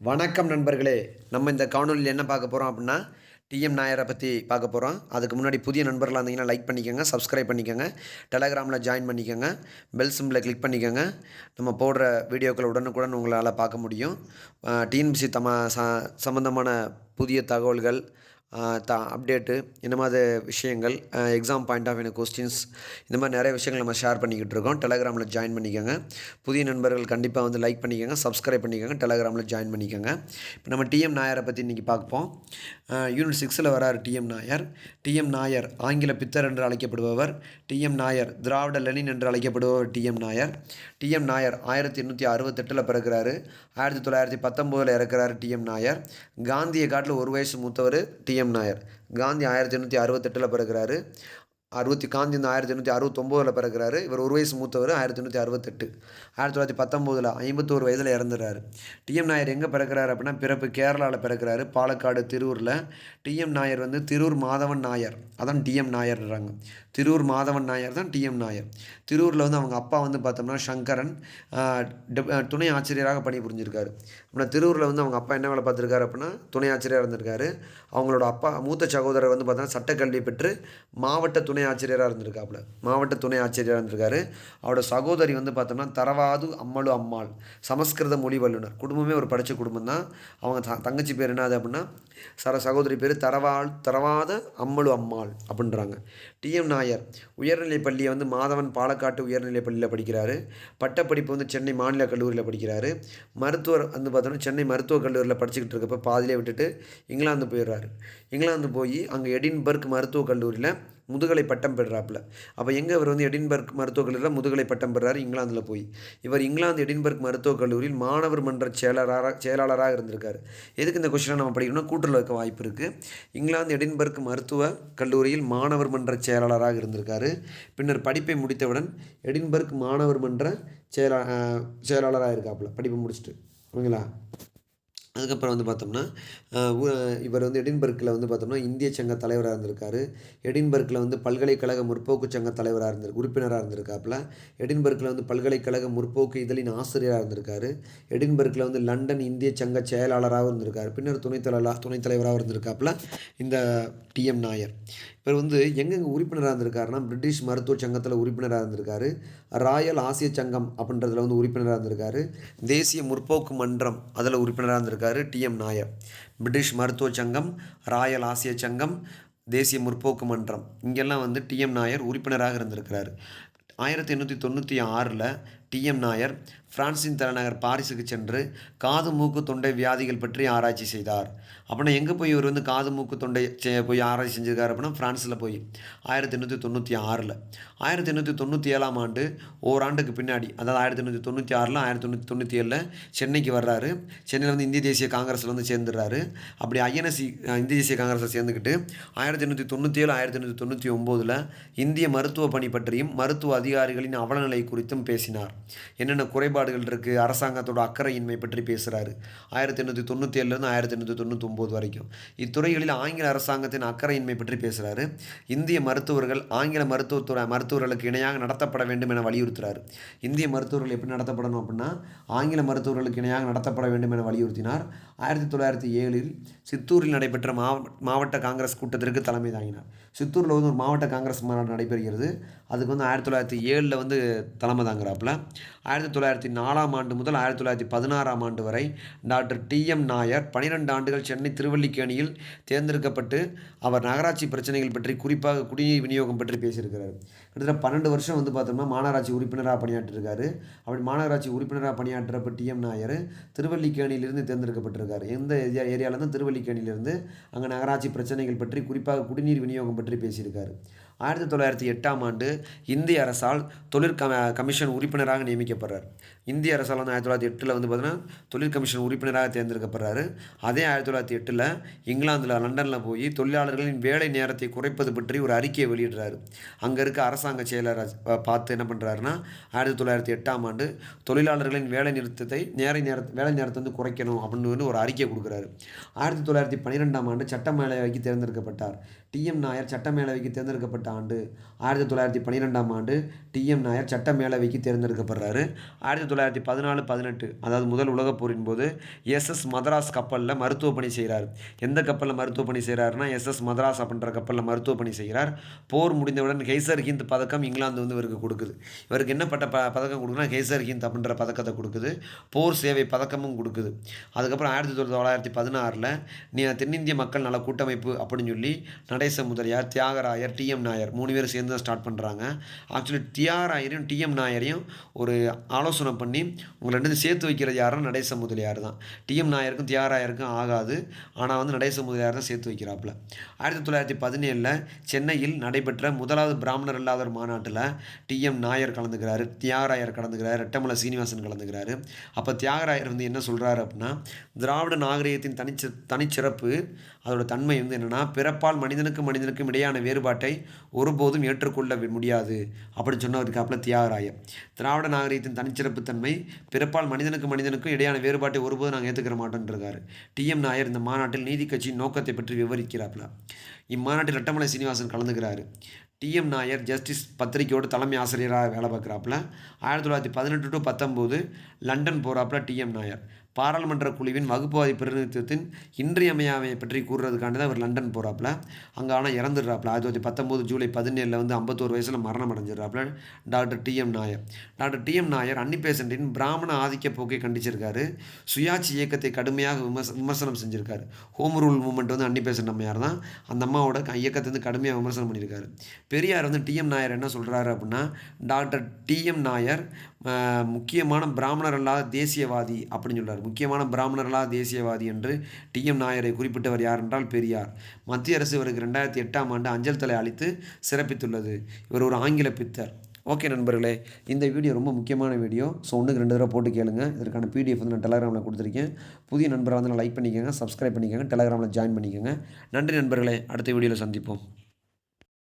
வணக்கம் நண்பர்களே. நம்ம இந்த காணொலியில் என்ன பார்க்க போகிறோம் அப்படின்னா டிஎம் நாயரை பற்றி பார்க்க போகிறோம் அதுக்கு முன்னாடி புதிய நண்பர்களாக இருந்தீங்கன்னா லைக் பண்ணிக்கோங்க சப்ஸ்கிரைப் பண்ணிக்கோங்க டெலகிராமில் ஜாயின் பண்ணிக்கோங்க பெல் சிம்பில் கிளிக் பண்ணிக்கோங்க. நம்ம போடுற வீடியோக்கள் உடனுக்குடன் உங்களால் பார்க்க முடியும். டிஎன்பிசி தம ச சம்மந்தமான புதிய தகவல்கள் த அப்டேட்டு இந்த மாதிரி விஷயங்கள் exam point of view questions இந்த மாதிரி நிறைய விஷயங்கள் நம்ம ஷேர் பண்ணிக்கிட்டு இருக்கோம். டெலகிராமில் ஜாயின் பண்ணிக்கோங்க. புதிய நண்பர்கள் கண்டிப்பாக வந்து லைக் பண்ணிக்கோங்க சப்ஸ்கிரைப் பண்ணிக்கோங்க டெலகிராமில் ஜாயின் பண்ணிக்கோங்க. இப்போ நம்ம டிஎம் நாயரை பற்றி இன்றைக்கி பார்ப்போம். யூனிட் சிக்ஸில் வராரு டிஎம் நாயர் டிஎம் நாயர் ஆங்கில பித்தர் என்று அழைக்கப்படுபவர். டிஎம் நாயர் திராவிட லெனின் என்று அழைக்கப்படுபவர் டிஎம் நாயர் டிஎம் நாயர் ஆயிரத்தி எண்ணூற்றி அறுபத்தெட்டில் பிறக்கிறாரு. ஆயிரத்தி தொள்ளாயிரத்தி பத்தொம்போதில் இறக்குறாரு டிஎம் நாயர் காந்தியை காட்டில் ஒரு வயசு மூத்தவர் டிஎம் நாயர். காந்தி ஆயிரத்தி எண்ணூற்றி அறுபத்தெட்டில் பிறகுறாரு அறுபத்தி காந்தி வந்து ஆயிரத்தி எண்ணூற்றி அறுபத்தொம்போதில் பிறக்கிறாரு. இவர் ஒரு வயசு மூத்தவர் ஆயிரத்தி எண்ணூற்றி அறுபத்தெட்டு. ஆயிரத்தி தொள்ளாயிரத்தி பத்தொம்போதில் ஐம்பத்தோரு வயதில் இறந்துறாரு. டிஎம் நாயர் எங்கே பிறக்கிறாரு அப்படின்னா பிறப்பு கேரளாவில் பிறக்கிறாரு பாலக்காடு திருவூரில். டிஎம் நாயர் வந்து திருவூர் மாதவன் நாயர். அதான் டிஎம் நாயர்ன்றாங்க. திருவூர் மாதவன் நாயர் தான் டிஎம் நாயர். திருவூரில் வந்து அவங்க அப்பா வந்து பார்த்தோம்னா சங்கரன் துணை ஆசிரியராக பணி புரிஞ்சிருக்காரு. அப்படின்னா திருவூரில் வந்து அவங்க அப்பா என்ன வேலை பார்த்துருக்காரு அப்படின்னா துணை ஆசிரியராக இருந்திருக்காரு. அவங்களோட அப்பா மூத்த சகோதரர் வந்து பார்த்தோன்னா சட்டக்கல்வி பெற்று மாவட்ட துணை ஆசிரியராக இருந்திருக்காப்புல. மாவட்ட துணை ஆசிரியராக இருந்திருக்காரு. அவரோட சகோதரி வந்து பார்த்தோம்னா தரவாது அம்மலு அம்மாள் சமஸ்கிருத மொழி வல்லுனர். குடும்பமே ஒரு படித்த குடும்பம் தான். அவங்க த- தங்கச்சி பேர் என்னது அப்படின்னா சர சகோதரி பேர் தரவாள் தரவாத அம்மலு அம்மாள் அப்படின்றாங்க. டிஎம் நாயர் உயர்நிலைப் பள்ளியை வந்து மாதவன் பாலக்காட்டு உயர்நிலைப் பள்ளியில் படிக்கிறாரு. பட்டப்படிப்பு வந்து சென்னை மாநில கல்லூரியில் படிக்கிறாரு. மருத்துவர் வந்து பார்த்தோன்னா சென்னை மருத்துவக் கல்லூரியில் படிச்சுக்கிட்டு இருக்கப்போ பாதிலே விட்டுட்டு இங்கிலாந்து போயிடுறாரு. இங்கிலாந்து போய் அங்கே எடின்பர்க் மருத்துவக் கல்லூரியில் முதுகலை பட்டம் பெறுறாப்புல அப்போ எங்கே இவர் வந்து எடின்பர்க் மருத்துவக் கல்லூரியில் முதுகலை பட்டம் பெறாரு? இங்கிலாந்தில் போய். இவர் இங்கிலாந்து எடின்பர்க் மருத்துவக் கல்லூரியில் மாணவர் மன்ற செயலராக செயலாளராக இருந்திருக்காரு. எதுக்கு இந்த கொஸ்டினை நம்ம படிக்கணும்னா கூட்டில் இருக்க வாய்ப்பு இருக்குது இங்கிலாந்து எடின்பர்க் மருத்துவ கல்லூரியில் மாணவர் மன்ற செயலாளராக இருந்திருக்காரு. பின்னர் படிப்பை முடித்தவுடன் எடின்பர்க் மாணவர் மன்ற செயலா செயலாளராக இருக்காப்புல. படிப்பை முடிச்சுட்டு. ஓகேங்களா அதுக்கப்புறம் வந்து பார்த்தோம்னா இவர் வந்து எடின்பர்க்கில் வந்து பார்த்தோம்னா இந்திய சங்க தலைவராக இருந்திருக்காரு. எடின்பர்க்கில் வந்து பல்கலைக்கழக முற்போக்கு சங்க தலைவராக இருந்து உறுப்பினராக இருந்திருக்காப்புல. எடின்பர்க்கில் வந்து பல்கலைக்கழக முற்போக்கு இதழின் ஆசிரியராக இருந்திருக்காரு. எடின்பர்க்கில் வந்து லண்டன் இந்திய சங்க செயலாளராகவும் இருந்திருக்காரு. பின்னர் துணைத் துணைத் தலைவராக இருந்திருக்காப்புல இந்த டிஎம் நாயர். இவர் வந்து எங்கெங்கே உறுப்பினராக இருந்திருக்காருன்னா பிரிட்டிஷ் மருத்துவ சங்கத்தில் உறுப்பினராக இருந்திருக்காரு. ராயல் ஆசிய சங்கம் அப்படின்றதுல வந்து உறுப்பினராக இருந்திருக்காரு. தேசிய முற்போக்கு மன்றம் அதில் உறுப்பினராக இருந்திருக்காரு டிஎம் நாயர். பிரிட்டிஷ் மருத்துவ சங்கம் ராயல் ஆசிய சங்கம் தேசிய முற்போக்கு மன்றம். இங்கெல்லாம் வந்து டிஎம் நாயர் உறுப்பினராக இருந்திருக்கிறாரு. ஆயிரத்தி எண்ணூற்றி தொண்ணூற்றி ஆறில் டிஎம் நாயர் பிரான்சின் தலைநகர் பாரிஸுக்கு சென்று காது மூக்கு தொண்டை வியாதிகள் பற்றி ஆராய்ச்சி செய்தார். அப்படின்னா எங்கே போய் இவர் வந்து காது மூக்கு தொண்டை செ- போய் ஆராய்ச்சி செஞ்சிருக்காரு அப்படின்னா ஃப்ரான்ஸில் போய் ஆயிரத்தி எண்ணூற்றி தொண்ணூற்றி ஆறில். ஆயிரத்தி எண்ணூற்றி தொண்ணூற்றி ஏழாம் ஆண்டு ஓராண்டுக்கு பின்னாடி அதாவது ஆயிரத்தி எண்ணூற்றி தொண்ணூற்றி ஆறில் ஆயிரத்தி தொண்ணூற்றி தொண்ணூற்றி ஏழில் சென்னைக்கு வர்றாரு. சென்னையில் வந்து இந்திய தேசிய காங்கிரஸில் வந்து சேர்ந்துடுறாரு. அப்படி ஐஎன்எஸ்சி இந்திய தேசிய காங்கிரஸில் சேர்ந்துக்கிட்டு ஆயிரத்தி எண்ணூற்றி தொண்ணூற்றி ஏழு ஆயிரத்தி எண்ணூற்றி தொண்ணூற்றி ஒம்போதில் இந்திய மருத்துவ பணி பற்றியும் மருத்துவ அதிகாரிகளின் அவலநிலை குறித்தும் பேசினார். என்னென்ன குறைபாடுகள் இருக்குது அரசாங்கத்தோட அக்கறையின்மை பற்றி பேசுகிறாரு ஆயிரத்தி எண்ணூற்றி தொண்ணூற்றி ஏழுலேருந்து ஆயிரத்தி எண்ணூற்றி தொண்ணூற்றி ஒம்பது வரைக்கும். இத்துறைகளில் ஆங்கில அரசாங்கத்தின் அக்கறையின்மை பற்றி பேசுகிறாரு இந்திய மருத்துவர்கள் ஆங்கில மருத்துவத்துறை மருத்துவர்களுக்கு இணையாக நடத்தப்பட வேண்டும் என வலியுறுத்துகிறார் இந்திய மருத்துவர்கள் எப்படி நடத்தப்படணும் அப்படின்னா ஆங்கில மருத்துவர்களுக்கு இணையாக நடத்தப்பட வேண்டும் என வலியுறுத்தினார். ஆயிரத்தி தொள்ளாயிரத்தி ஏழில் சித்தூரில் நடைபெற்ற மாவட்ட காங்கிரஸ் கூட்டத்திற்கு தலைமை தாங்கினார். சித்தூரில் வந்து ஒரு மாவட்ட காங்கிரஸ் மாநாடு நடைபெறுகிறது. அதுக்கு வந்து ஆயிரத்தி தொள்ளாயிரத்தி ஏழில் வந்து தலைமை தாங்குறாப்புல. ஆயிரத்தி தொள்ளாயிரத்தி நாலாம் ஆண்டு முதல் ஆயிரத்தி தொள்ளாயிரத்தி பதினாறாம் ஆண்டு வரை டாக்டர் டிஎம் நாயர் பனிரெண்டு ஆண்டுகள் சென்னை திருவல்லிக்கேணியில் தேர்ந்தெடுக்கப்பட்டு அவர் நகராட்சி பிரச்சனைகள் பற்றி குறிப்பாக குடிநீர் விநியோகம் பற்றி பேசியிருக்கிறார். கிட்டத்தட்ட பன்னெண்டு வருஷம் வந்து பார்த்தோம்னா மாநகராட்சி உறுப்பினராக பணியாற்றிருக்காரு. அப்படி மாநகராட்சி உறுப்பினராக பணியாற்றப்ப டிஎம் நாயர் திருவல்லிக்கேணியிலிருந்து தேர்ந்தெடுக்கப்பட்டிருக்காரு. எந்த ஏரியா ஏரியாவில் தான் அங்கே நகராட்சி பிரச்சனைகள் பற்றி குறிப்பாக குடிநீர் விநியோகம் பற்றி பேசியிருக்காரு. ஆயிரத்தி தொள்ளாயிரத்தி எட்டாம் ஆண்டு இந்திய அரசால் தொழிற் கம கமிஷன் உறுப்பினராக நியமிக்கப்படுறார். இந்திய அரசால் வந்து ஆயிரத்தி தொள்ளாயிரத்தி எட்டில் வந்து பார்த்தீங்கன்னா தொழில் கமிஷன் உறுப்பினராக தேர்ந்தெடுக்கப்படுறாரு. அதே ஆயிரத்தி தொள்ளாயிரத்தி எட்டில் இங்கிலாந்தில் லண்டனில் போய் தொழிலாளர்களின் வேலை நேரத்தை குறைப்பது பற்றி ஒரு அறிக்கையை வெளியிடுறாரு. அங்கே இருக்க அரசாங்க செயலர் பார்த்து என்ன பண்ணுறாருன்னா ஆயிரத்தி தொள்ளாயிரத்தி எட்டாம் ஆண்டு தொழிலாளர்களின் வேலை நிறுத்தத்தை நேர நேர வேலை நேரத்தை வந்து குறைக்கணும் அப்படின்னு ஒரு அறிக்கை கொடுக்குறாரு. ஆயிரத்தி தொள்ளாயிரத்தி பன்னிரெண்டாம் ஆண்டு சட்ட தேர்ந்தெடுக்கப்பட்டார். டிஎம் நாயர் சட்ட மேலவைக்கு தேர்ந்தெடுக்கப்பட்ட ஆண்டு ஆயிரத்தி தொள்ளாயிரத்தி பன்னிரெண்டாம் ஆண்டு டிஎம் நாயர் சட்ட மேலவைக்கு தேர்ந்தெடுக்கப்படுறாரு. ஆயிரத்தி தொள்ளாயிரத்தி பதினாலு பதினெட்டு அதாவது முதல் உலகப் போரின் போது எஸ்எஸ் மதராஸ் கப்பலில் மருத்துவ பணி செய்கிறார் எந்த கப்பலில் மருத்துவ பணி செய்கிறாருன்னா எஸ்எஸ் மதராஸ் அப்படின்ற கப்பலில் மருத்துவ பணி செய்கிறார். போர் முடிந்தவுடன் ஹெய்சர் ஹிந்த் பதக்கம் இங்கிலாந்து வந்து இவருக்கு கொடுக்குது. இவருக்கு என்ன பட்ட ப பதக்கம் கொடுக்குன்னா ஹெய்சர் ஹிந்த் அப்படின்ற பதக்கத்தை கொடுக்குது. போர் சேவை பதக்கமும் கொடுக்குது. அதுக்கப்புறம் ஆயிரத்தி தொள்ளாயிரத்தி பதினாறில் நீ தென்னிந்திய மக்கள் நல கூட்டமைப்பு அப்படின்னு சொல்லி நடை நடேச முதலியார் தியாகராயர் டிஎம் நாயர் மூணு பேர் சேர்ந்து தான் ஸ்டார்ட் பண்ணுறாங்க ஆக்சுவலி தியாகராயரையும் டிஎம் நாயரையும் ஒரு ஆலோசனை பண்ணி உங்களை ரெண்டு சேர்த்து வைக்கிறது யாருன்னா நடேச முதலியார் தான் டிஎம் நாயருக்கும் தியாகராயருக்கும் ஆகாது. ஆனால் வந்து நடேச முதலியார் தான் சேர்த்து வைக்கிறாப்புல. ஆயிரத்தி தொள்ளாயிரத்தி பதினேழில் சென்னையில் நடைபெற்ற முதலாவது பிராமணர் இல்லாதவர் மாநாட்டில் டிஎம் நாயர் கலந்துக்கிறாரு தியாகராயர் கலந்துக்கிறார் ரெட்டமலை சீனிவாசன் கலந்துக்கிறாரு. அப்போ தியாகராயர் வந்து என்ன சொல்கிறாரு அப்படின்னா திராவிட நாகரிகத்தின் தனிச்ச தனிச்சிறப்பு அதோட தன்மை வந்து என்னென்னா பிறப்பால் மனிதன் மனிதனுக்கும் மனிதனுக்கும் இடையான வேறுபாட்டை ஒருபோதும் ஏற்றுக்கொள்ள முடியாது. அப்படின்னு சொன்னவருக்காப்புல தியாகராயர். திராவிட நாகரிகத்தின் தனிச்சிறப்பு தன்மை பிறப்பால் மனிதனுக்கும் மனிதனுக்கும் இடையான வேறுபாட்டை ஒருபோதும் நாங்கள் ஏற்றுக்கிற மாட்டோன்றிருக்காரு டிஎம் நாயர் இந்த மாநாட்டில் நீதி கட்சியின் நோக்கத்தை பற்றி விவரிக்கிறாப்புல இம்மாநாட்டில் ரட்டமலை சீனிவாசன் கலந்துக்கிறாரு. டிஎம் நாயர் ஜஸ்டிஸ் பத்திரிகையோட தலைமை ஆசிரியராக வேலை பார்க்குறாப்புல ஆயிரத்தி தொள்ளாயிரத்தி பதினெட்டு டு பத்தொம்போது லண்டன் போகிறாப்புல டிஎம் நாயர். பாராளுமன்ற குழுவின் வகுப்புவாதி பிரதிநிதித்துவத்தின் இன்றியமையாமையை பற்றி கூறுறதுக்காண்டி தான் அவர் லண்டன் போகிறாப்புல அங்கே ஆனால் இறந்துடுறாப்புல. ஆயிரத்தி தொள்ளாயிரத்தி பத்தொம்போது ஜூலை பதினேழில் வந்து ஐம்பத்தோரு வயசில் மரணம் அடைஞ்சிடுறாப்புல doctor TM Nair. Doctor TM Nair Annie பேசண்டின் பிராமண ஆதிக்க போக்கை கண்டிச்சிருக்காரு. சுயாட்சி இயக்கத்தை கடுமையாக விமர்ச விமர்சனம் செஞ்சுருக்காரு. ஹோம் ரூல் மூமெண்ட் வந்து அன்னி பேசண்ட் அம்மையார் தான். அந்த அம்மாவோட இயக்கத்தை வந்து கடுமையாக விமர்சனம் பண்ணியிருக்காரு பெரியார் வந்து டிஎம் நாயர் என்ன சொல்கிறாரு அப்படின்னா டாக்டர் டிஎம் நாயர் முக்கியமான பிராமணர் அல்லாத தேசியவாதி அப்படின்னு சொல்கிறார் முக்கியமான பிராமணர்களா தேசியவாதி என்று டிஎம் நாயரை குறிப்பிட்டவர் யார் என்றால் பெரியார். மத்திய அரசு இவருக்கு ரெண்டாயிரத்தி எட்டாம் ஆண்டு அஞ்சல் தலை அளித்து சிறப்பித்துள்ளது. இவர் ஒரு ஆங்கில பித்தர். ஓகே நண்பர்களே இந்த வீடியோ ரொம்ப முக்கியமான வீடியோ. ஸோ ஒன்றுக்கு ரெண்டு தடவை போட்டு கேளுங்க. இதற்கான பிடிஎஃப் வந்து நான் டெலகிராமில் கொடுத்துருக்கேன். புதிய நண்பராக வந்து லைக் பண்ணிக்கோங்க சப்ஸ்கிரைப் பண்ணிக்கோங்க டெலகிராமில் ஜாயின் பண்ணிக்கோங்க. நன்றி நண்பர்களே அடுத்த வீடியோவில் சந்திப்போம்.